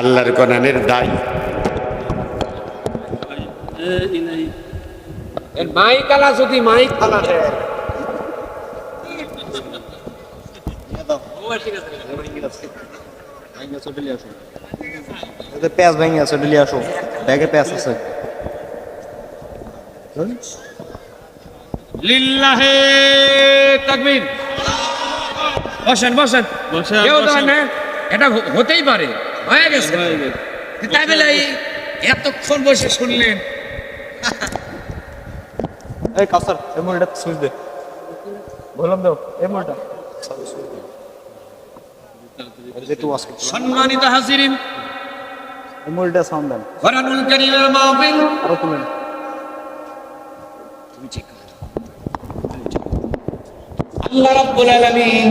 আল্লাহর কোরআনের দায়। মাইক আলা যদি মাইক আলা দেয়। এতে পেঁয়াজ ভেঙে আছে ডেলি আসো। ব্যাগে পেঁয়াজ আছে। লিল্লাহে তাকবীর। বসেন বসেন। কেউ দেন না এটা হতেই পারে। হয়ে গেছে। তাই বলে এতক্ষণ বসে শুনলেন। এই কাসার এই মুলটা সুইচ দে। বললাম দাও এই করতে সম্মানিত হাজিরিন এই মুলটা সাউন্ড দেন। কোরআনুল কারীমের মাহফিল। আরও তুলেন। আল্লাহ রাব্বুল আলামিন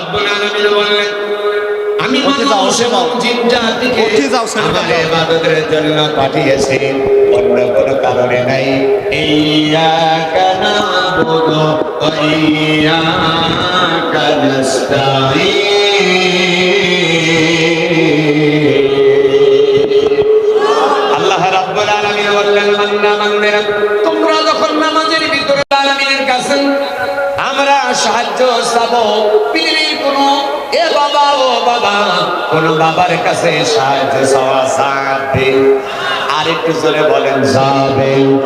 রাব্বুল আলামিন বললেন আমি মানুষ এবং জিন জাতিকে আমার ইবাদতের জন্য পাঠিয়েছি। অন্য কোনো কারণে নাই। ইয়াকা নাবুদু ওয়া ইয়াকা নাস্তাঈন। আল্লাহ রাব্বুল আলামিন বললেন বান্দা বান্দারা তোমরা যখন নামাজের ভিতরে আলামিনের কাছে সাহায্য চাবো। পৃথিবীর কোনো, এ বাবা, ও বাবা, কোন বাবার কাছে সাহায্য চাওয়া যাবে? আর একটু জোরে বলেন, যাবে।